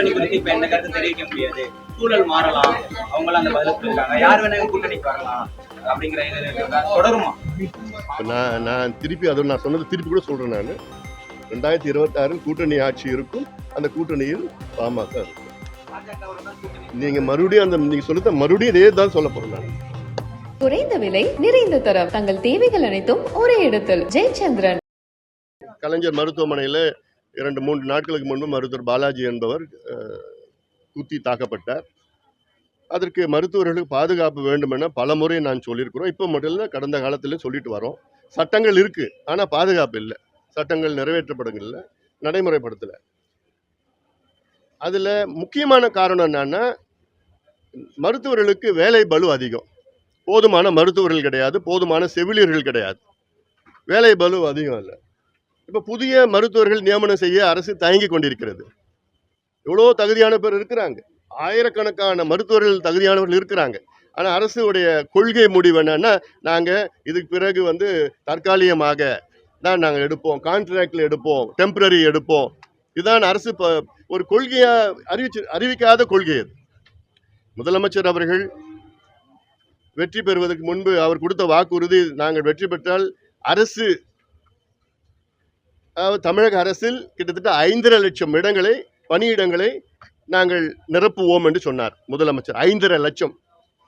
கூட்டணி குறித்து இப்ப எந்த கருத்து தெரிவிக்க முடியாது? சூழல் மாறலாம். அவங்களும் அந்த பதில் சொல்லிருக்காங்க யார் வேணா கூட்டணிக்கு வரலாம் அப்படிங்கிற இது இருக்கா? தொடருமா? நான் நான் திருப்பி அதை நான் சொன்னது திருப்பி கூட சொல்றேன் நான். ரெண்டாயிரத்தி இருபத்தாறில் கூட்டணி ஆட்சி இருக்கும். அந்த கூட்டணியில் பாமக இருக்கும். நீங்க மறுபடியும் அந்த நீங்க சொல்லுத மறுபடியும் இதே தான் சொல்ல போறேன் நான். குறைந்த விலை நிறைந்த தரம். தங்கள் தேவைகள் அனைத்தும் ஒரே இடத்தில். ஜெயச்சந்திரன். கலைஞர் மருத்துவமனையில் இரண்டு மூன்று நாட்களுக்கு முன்பு மருத்துவர் பாலாஜி என்பவர் குத்தி தாக்கப்பட்டார். அதற்கு மருத்துவர்களுக்கு பாதுகாப்பு வேண்டுமென பல முறை நான் சொல்லியிருக்கிறோம். இப்போ மட்டும் இல்லை கடந்த காலத்தில் சொல்லிட்டு வரோம். சட்டங்கள் இருக்குது ஆனால் பாதுகாப்பு இல்லை. சட்டங்கள் நிறைவேற்றப்படவில்லை நடைமுறைப்படுத்தலை. அதில் முக்கியமான காரணம் என்னன்னா மருத்துவர்களுக்கு வேலை பளு அதிகம். போதுமான மருத்துவர்கள் கிடையாது போதுமான செவிலியர்கள் கிடையாது. வேலை பளு அதிகம் இல்லை. இப்போ புதிய மருத்துவர்கள் நியமனம் செய்ய அரசு தயங்கி கொண்டிருக்கிறது. எவ்வளோ தகுதியான பேர் இருக்கிறாங்க. ஆயிரக்கணக்கான மருத்துவர்கள் தகுதியானவர்கள் இருக்கிறாங்க. ஆனால் அரசுடைய கொள்கை முடிவு என்னன்னா நாங்கள் இதுக்கு பிறகு வந்து தற்காலிகமாக தான் நாங்கள் எடுப்போம். கான்ட்ராக்டில் எடுப்போம். டெம்பரரி எடுப்போம். இதுதான் அரசு இப்போ ஒரு கொள்கையாக அறிவிச்சு அறிவிக்காத கொள்கை அது. முதலமைச்சர் அவர்கள் வெற்றி பெறுவதற்கு முன்பு அவர் கொடுத்த வாக்குறுதி நாங்கள் வெற்றி பெற்றால் அரசு தமிழக அரசில் கிட்டத்தட்ட ஐந்தரை லட்சம் இடங்களை பணியிடங்களை நாங்கள் நிரப்புவோம் என்று சொன்னார் முதலமைச்சர். ஐந்தரை லட்சம்.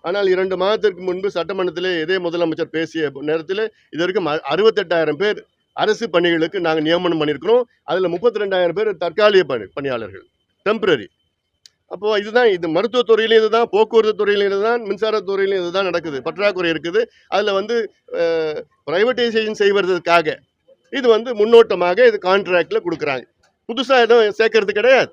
ஆனால் இரண்டு மாதத்திற்கு முன்பு சட்டமன்றத்தில் இதே முதலமைச்சர் பேசிய நேரத்தில் இது வரைக்கும் அறுபத்தெட்டாயிரம் பேர் அரசு பணிகளுக்கு நாங்கள் நியமனம் பண்ணியிருக்கிறோம். அதில் முப்பத்தி ரெண்டாயிரம் பேர் தற்காலிக பணி பணியாளர்கள். டெம்பரரி அப்போது இதுதான் இது மருத்துவத்துறையிலும் இதுதான் போக்குவரத்து துறையிலும் இதுதான் மின்சாரத்துறையிலும் இதுதான் நடக்குது. பற்றாக்குறை இருக்குது. அதில் வந்து பிரைவேட்டைசேஷன் செய்வதற்காக இது வந்து முன்னோட்டமாக இது கான்ட்ராக்டில் கொடுக்குறாங்க. புதுசாக எதுவும் சேர்க்கறது கிடையாது.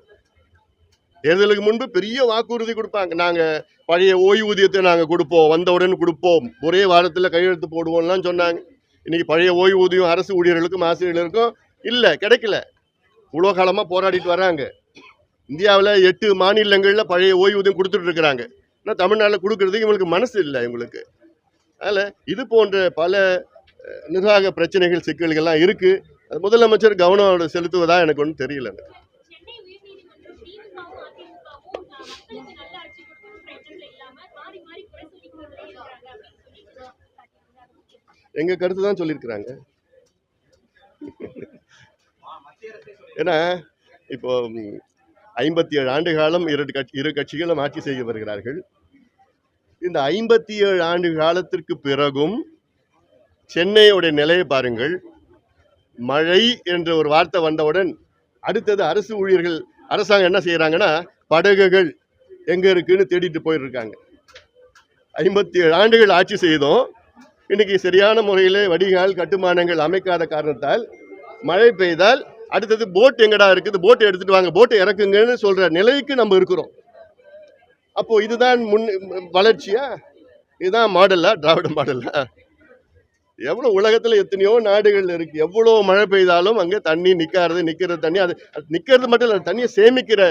தேர்தலுக்கு முன்பு பெரிய வாக்குறுதி கொடுப்பாங்க. நாங்கள் பழைய ஓய்வூதியத்தை நாங்கள் கொடுப்போம். வந்தவுடன் கொடுப்போம். ஒரே வாரத்தில் கையெழுத்து போடுவோம்லாம் சொன்னாங்க. இன்னைக்கு பழைய ஓய்வூதியம் அரசு ஊழியர்களுக்கும் ஆசிரியர்களுக்கும் இல்லை கிடைக்கல. இவ்வளோ காலமாக போராடிட்டு வராங்க. இந்தியாவில் எட்டு மாநிலங்களில் பழைய ஓய்வூதியம் கொடுத்துட்டு இருக்கிறாங்க. ஆனால் தமிழ்நாட்டில் கொடுக்கறதுக்கு இவங்களுக்கு மனசு இல்லை இவங்களுக்கு. அதில் இது போன்ற பல நிர்வாக பிரச்சனைகள் சிக்கல்கள்லாம் இருக்கு. அது முதலமைச்சர் கவனம் செலுத்துவதா எனக்கு ஒன்றும் தெரியல. எனக்கு. சென்னை உயர்நீதிமன்றம் திமுகவும் அதிமுகவும் மக்களுக்கு நல்ல ஆட்சி கொடுக்கணுன்ற எண்ணத்துல இல்லாம மாறி மாறி குறை சொல்லிக் கொண்டே இருக்காங்க அப்படின்னு சொல்லி எங்க கருத்து தான் சொல்லியிருக்கிறாங்க. ஏன்னா இப்போ ஐம்பத்தி ஏழு ஆண்டு காலம் இரண்டு கட்சி இரு கட்சிகளும் ஆட்சி செய்து வருகிறார்கள். இந்த ஐம்பத்தி ஏழு ஆண்டு காலத்திற்கு பிறகும் சென்னையுடைய நிலையை பாருங்கள். மழை என்ற ஒரு வார்த்தை வந்தவுடன் அடுத்தது அரசு ஊழியர்கள் அரசாங்கம் என்ன செய்கிறாங்கன்னா படகுகள் எங்கே இருக்குன்னு தேடிட்டு போயிருக்காங்க ஐம்பத்தி ஏழு ஆண்டுகள் ஆட்சி செய்தோம். இன்னைக்கு சரியான முறையில் வடிகால் கட்டுமானங்கள் அமைக்காத காரணத்தால் மழை பெய்தால் அடுத்தது போட் எங்கடா இருக்குது? போட்டை எடுத்துகிட்டு வாங்க. போட்டை இறக்குங்கன்னு சொல்கிற நிலைக்கு நம்ம இருக்கிறோம். அப்போது இதுதான் முன் வளர்ச்சியா? இதுதான் மாடலா திராவிட மாடலா எவ்வளோ உலகத்தில் எத்தனையோ நாடுகள் இருக்கு. எவ்வளோ மழை பெய்தாலும் அங்கே தண்ணி நிற்காது நிற்கிற தண்ணி அது நிற்கிறது மட்டும் இல்லை தண்ணியை சேமிக்கிற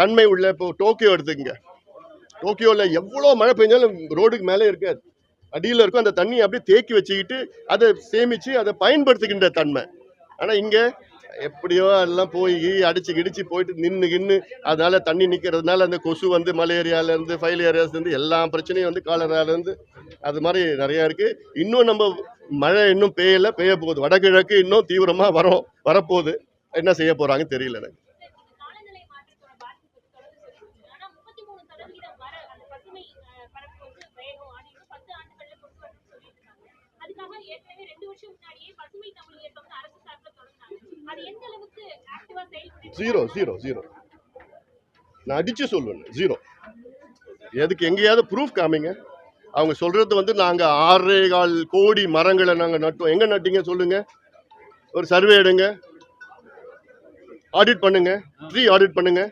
தன்மை உள்ள இப்போ டோக்கியோ எடுத்துக்கங்க. டோக்கியோவில் எவ்வளோ மழை பெய்ஞ்சாலும் ரோடுக்கு மேலே இருக்காது. அடியில் இருக்கும் அந்த தண்ணியை அப்படியே தேக்கி வச்சுக்கிட்டு அதை சேமித்து அதை பயன்படுத்துகின்ற தன்மை. ஆனால் இங்கே எப்படியோ எல்லாம் போய் அடிச்சு கிடிச்சு போயிட்டு நின்று கின்னு அதனால தண்ணி நிற்கிறதுனால அந்த கொசு வந்து மலேரியாலேருந்து ஃபைல் ஏரியாஸ் எல்லா பிரச்சனையும் வந்து காலராலேருந்து அது மாதிரி நிறையா இருக்குது இன்னும் நம்ம மழை இன்னும் பெய்யலை பெய்ய போகுது. வடகிழக்கு இன்னும் தீவிரமாக வரும் வரப்போகுது. என்ன செய்ய போகிறாங்கன்னு தெரியல எனக்கு காலநிலை மாற்றத்தோட பாதிப்பு தொடர்ந்து சொல்லிட்டு ஆனா முப்பத்தி மூணு சதவீதம் வர அந்த பசுமை அஹ், பரப்பு வந்து வேகம் அப்படின்னு பத்து ஆண்டுகள்ல கொண்டு வரணும்னு சொல்லிட்டு இருக்காங்க அதுக்காக ஏற்கனவே ரெண்டு வருஷம் முன்னாடியே பசுமை தமிழ் இயக்கம் வந்து அரசு சார்பில் தொடங்கினாங்க அது எந்த அளவுக்கு ஆக்டிவா செயல்பட்டு ஜீரோ ஜீரோ ஜீரோ நான் அடிச்சு சொல்லுவேன் ஜீரோ எதுக்கு எங்கேயாவது ப்ரூஃப் காமிங்க. அவங்க சொல்றது வந்து நாங்க ஆறே கால் கோடி மரங்களை நாங்க நட்டோம். எங்க நட்டீங்க சொல்லுங்க. ஒரு சர்வே எடுங்க. ஆடிட் பண்ணுங்க. ட்ரீ ஆடிட் பண்ணுங்க.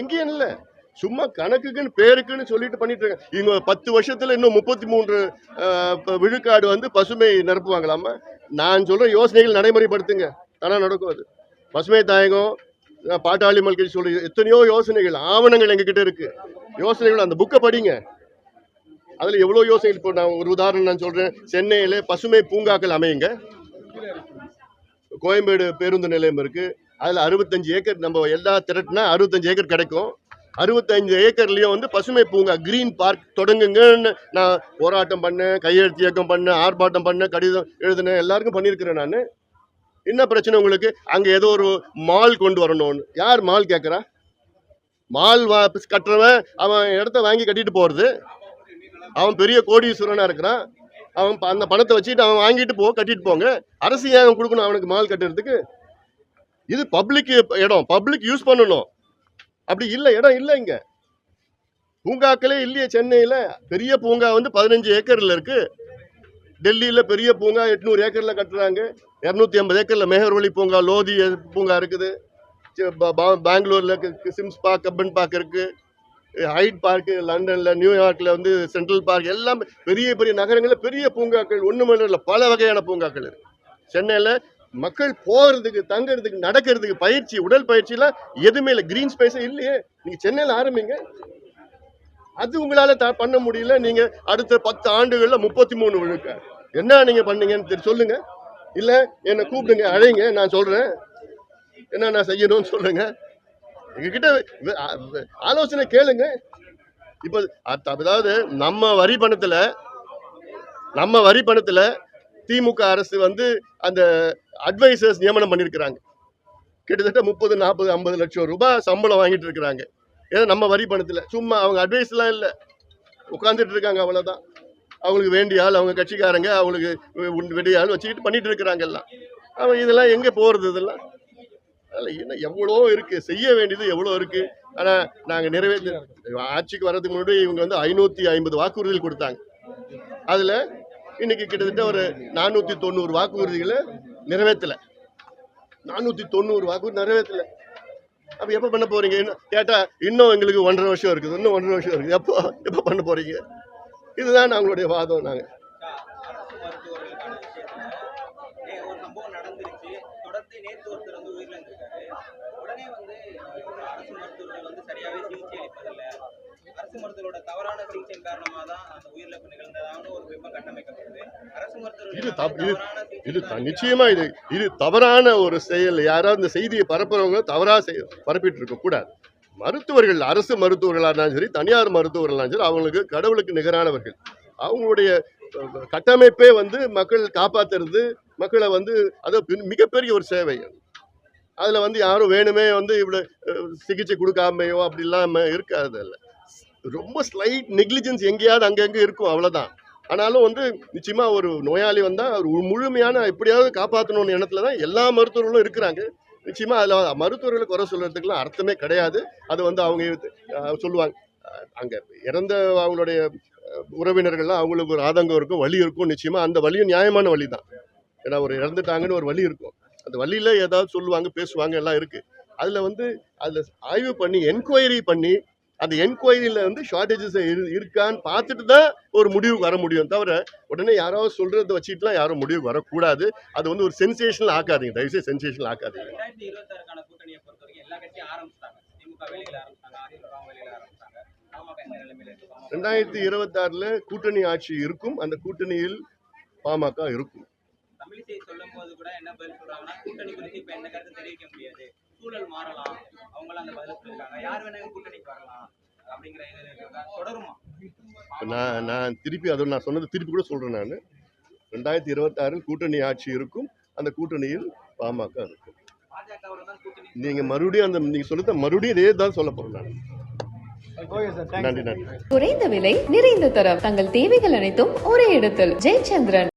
எங்கேயும் இல்லை. சும்மா கணக்குக்குன்னு பேருக்குன்னு சொல்லிட்டு பண்ணிட்டு இருக்காங்க இவங்க பத்து வருஷத்துல இன்னும் முப்பத்தி மூன்று விழுக்காடு வந்து பசுமை நிரப்புவாங்களாமா? நான் சொல்ற யோசனைகள் நடைமுறைப்படுத்துங்க. ஆனால் நடக்கும் அது பசுமை தாயகம் பாட்டாளி மல்கள் சொல்ற எத்தனையோ யோசனைகள் ஆவணங்கள் எங்ககிட்ட இருக்கு. யோசனைகள் அந்த புக்கை படிங்க. அதுல எவ்வளோ யோசனை இப்போ நான் ஒரு உதாரணம் நான் சொல்றேன். சென்னையில பசுமை பூங்காக்கள் அமையுங்க. கோயம்பேடு பேருந்து நிலையம் இருக்கு. அதில் அறுபத்தஞ்சு ஏக்கர் நம்ம எல்லா திரட்டினா அறுபத்தஞ்சு ஏக்கர் கிடைக்கும். அறுபத்தஞ்சு ஏக்கர்லேயும் வந்து பசுமை பூங்கா கிரீன் பார்க் தொடங்குங்கன்னு நான் போராட்டம் பண்ணேன் கையெழுத்து இயக்கம் பண்ணேன் ஆர்ப்பாட்டம் பண்ணேன் கடிதம் எழுதினேன் எல்லாருக்கும் பண்ணியிருக்கிறேன் நான். என்ன பிரச்சனை உங்களுக்கு? அங்கே ஏதோ ஒரு மால் கொண்டு வரணும்னு. யார் மால் கேட்குறா மால் வா கட்டுறவன் அவன் இடத்த வாங்கி கட்டிட்டு போகிறது அவன் பெரிய கோடீஸ்வரனாக இருக்கிறான். அவன் ப- அந்த பணத்தை வச்சுட்டு அவன் வாங்கிட்டு போ கட்டிட்டு போங்க. அரசு ஏன் அவன் கொடுக்கணும் அவனுக்கு மால் கட்டுறதுக்கு? இது பப்ளிக் இடம். பப்ளிக் யூஸ் பண்ணணும். அப்படி இல்லை இடம் இல்லை இங்கே. பூங்காக்களே இல்லையே சென்னையில். பெரிய பூங்கா வந்து பதினஞ்சு ஏக்கரில் இருக்குது டெல்லியில் பெரிய பூங்கா எட்நூறு ஏக்கரில் கட்டுறாங்க. இரநூத்தி ஐம்பது ஏக்கர்ல மேகர்வழி பூங்கா லோதி பூங்கா இருக்குது. பெங்களூரில் பெங்களூர்ல சிம்ஸ் பார்க் கப்பன் பார்க் இருக்கு. ஹைட் பார்க் லண்டன்ல நியூயார்க்ல வந்து சென்ட்ரல் பார்க் எல்லாம் பெரிய பெரிய நகரங்களில் பெரிய பூங்காக்கள் ஒன்று இல்லை பல வகையான பூங்காக்கள் இருக்கு. சென்னையில் மக்கள் போகிறதுக்கு தங்குறதுக்கு நடக்கிறதுக்கு பயிற்சி உடல் பயிற்சிலாம் எதுவுமே இல்லை. கிரீன் ஸ்பேஸே இல்லையே. நீங்கள் சென்னையில் ஆரம்பிங்க. அது உங்களால் த பண்ண முடியல. நீங்கள் அடுத்த பத்து ஆண்டுகளில் முப்பத்தி மூணு விழுக்க. என்ன நீங்கள் பண்ணீங்கன்னு தெரி சொல்லுங்க. இல்லை என்னை கூப்பிடுங்க அழைங்க நான் சொல்கிறேன் என்ன நான் செய்யணும்னு சொல்லுங்க. எங்ககிட்ட ஆலோசனை கேளுங்க. இப்போ அதாவது நம்ம வரி பணத்தில் நம்ம வரி பணத்தில் திமுக அரசு வந்து அந்த அட்வைசர்ஸ் நியமனம் பண்ணியிருக்கிறாங்க கிட்டத்தட்ட முப்பது நாற்பது ஐம்பது லட்சம் ரூபாய் சம்பளம் வாங்கிட்டு இருக்கிறாங்க. ஏன்னா நம்ம வரி பணத்தில். சும்மா அவங்க அட்வைஸ்லாம் இல்லை. உட்காந்துட்டு இருக்காங்க அவ்வளோதான் அவங்களுக்கு வேண்டிய ஆள் அவங்க கட்சிக்காரங்க அவங்களுக்கு வே- வேண்டிய ஆள் வச்சுக்கிட்டு பண்ணிட்டு இருக்கிறாங்க எல்லாம். அவன் இதெல்லாம் எங்கே போகிறது இதெல்லாம்? அதில் என்ன எவ்வளோ இருக்குது செய்ய வேண்டியது எவ்வளோ இருக்குது ஆனால் நாங்கள் நிறைவேற்ற ஆட்சிக்கு வர்றதுக்கு முன்னாடி இவங்க வந்து ஐநூற்றி ஐம்பது வாக்குறுதிகள் கொடுத்தாங்க. அதில் இன்னைக்கு கிட்டத்தட்ட ஒரு நானூற்றி தொண்ணூறு வாக்குறுதிகளை நிறைவேற்றலை. நானூற்றி தொண்ணூறு வாக்குறுதி நிறைவேற்றலை. அப்போ எப்போ பண்ண போகிறீங்க இன்னும் கேட்டால் இன்னும் எங்களுக்கு ஒன்றரை வருஷம் இருக்குது இன்னும் ஒன்றரை வருஷம் இருக்குது. எப்போ எப்போ பண்ண போகிறீங்க இதுதான் நாங்களுடைய வாதம் நாங்கள் அரசு மருத்துவரோட தவறான காரணமாக தான் அந்த உயிரிழப்பு ஒரு பிம்பம் கட்டமைக்கப்படுது அரசு இது நிச்சயமா இது இது தவறான ஒரு செயல். யாராவது இந்த செய்தியை பரப்புறவங்க தவறா பரப்பிட்டு இருக்க கூடாது மருத்துவர்கள் அரசு மருத்துவர்களாக இருந்தாலும் சரி தனியார் மருத்துவர்களாக சரி அவங்களுக்கு கடவுளுக்கு நிகரானவர்கள். அவங்களுடைய கட்டமைப்பே வந்து மக்கள் காப்பாத்துறது மக்களை வந்து அது மிகப்பெரிய ஒரு சேவை அதில் வந்து யாரும் வேணுமே வந்து இவ்வளோ சிகிச்சை கொடுக்காமையோ அப்படி இல்லாமல் இருக்காது இல்லை ரொம்ப ஸ்லைட் நெக்லிஜென்ஸ் எங்கேயாவது அங்கங்கே இருக்கும் அவ்வளோதான் ஆனாலும் வந்து நிச்சயமாக ஒரு நோயாளி வந்தால் ஒரு முழுமையான எப்படியாவது காப்பாற்றணும்னு எண்ணத்தில் தான் எல்லா மருத்துவர்களும் இருக்கிறாங்க. நிச்சயமா அதில் மருத்துவர்களை குறை சொல்கிறதுக்குலாம் அர்த்தமே கிடையாது. அது வந்து அவங்க சொல்லுவாங்க. அங்கே இறந்த அவங்களுடைய உறவினர்கள்லாம் அவங்களுக்கு ஒரு ஆதங்கம் இருக்கும் வழி இருக்கும் நிச்சயமா. அந்த வழியும் நியாயமான வழி தான் ஏன்னா ஒரு இறந்துட்டாங்கன்னு ஒரு வழி இருக்கும். அந்த வழியில ஏதாவது சொல்லுவாங்க பேசுவாங்க எல்லாம் இருக்கு. அதில் வந்து அதில் ஆய்வு பண்ணி என்கொயரி பண்ணி அந்த என்கொயரியில் வந்து ஷார்ட்டேஜஸ் இருக்கான்னு பார்த்துட்டு தான் ஒரு முடிவுக்கு வர முடியும் தவிர உடனே யாராவது சொல்றதை வச்சுட்டுலாம் யாரும் முடிவுக்கு வரக்கூடாது. அது வந்து ஒரு சென்சேஷனல் ஆக்காதீங்க. தயவுசெய்து சென்சேஷனல் ஆக்காதீங்க. ரெண்டாயிரத்தி இருபத்தாறுல கூட்டணி ஆட்சி இருக்கும். அந்த கூட்டணியில் பாமக இருக்கும். தமிழிசை சொல்லும் போது கூட என்ன பதில் சொல்றாங்கன்னா கூட்டணி குறித்து இப்ப எந்த கருத்து தெரிவிக்க முடியாது? சூழல் மாறலாம். அவங்களாம் அந்த பதில் சொல்லிருக்காங்க யார் வேணா கூட்டணிக்கு வரலாம் அப்படிங்கிற இது இருக்காங்க. தொடருமா? இப்ப நான் நான் திருப்பி அதை நான் சொன்னது திருப்பி கூட சொல்றேன் நான். ரெண்டாயிரத்தி இருபத்தாறில் கூட்டணி ஆட்சி இருக்கும். அந்த கூட்டணியில் பாமக இருக்கும். பாஜகவோட தான் கூட்டணி நீங்க மறுபடியும் அந்த நீங்க சொல்லுத மறுபடியும் இதே தான் சொல்ல போறேன் நான். நன்றி நன்றி. குறைந்த விலை நிறைந்த தரம். தங்கள் தேவைகள் அனைத்தும் ஒரே இடத்தில். ஜெயச்சந்திரன்.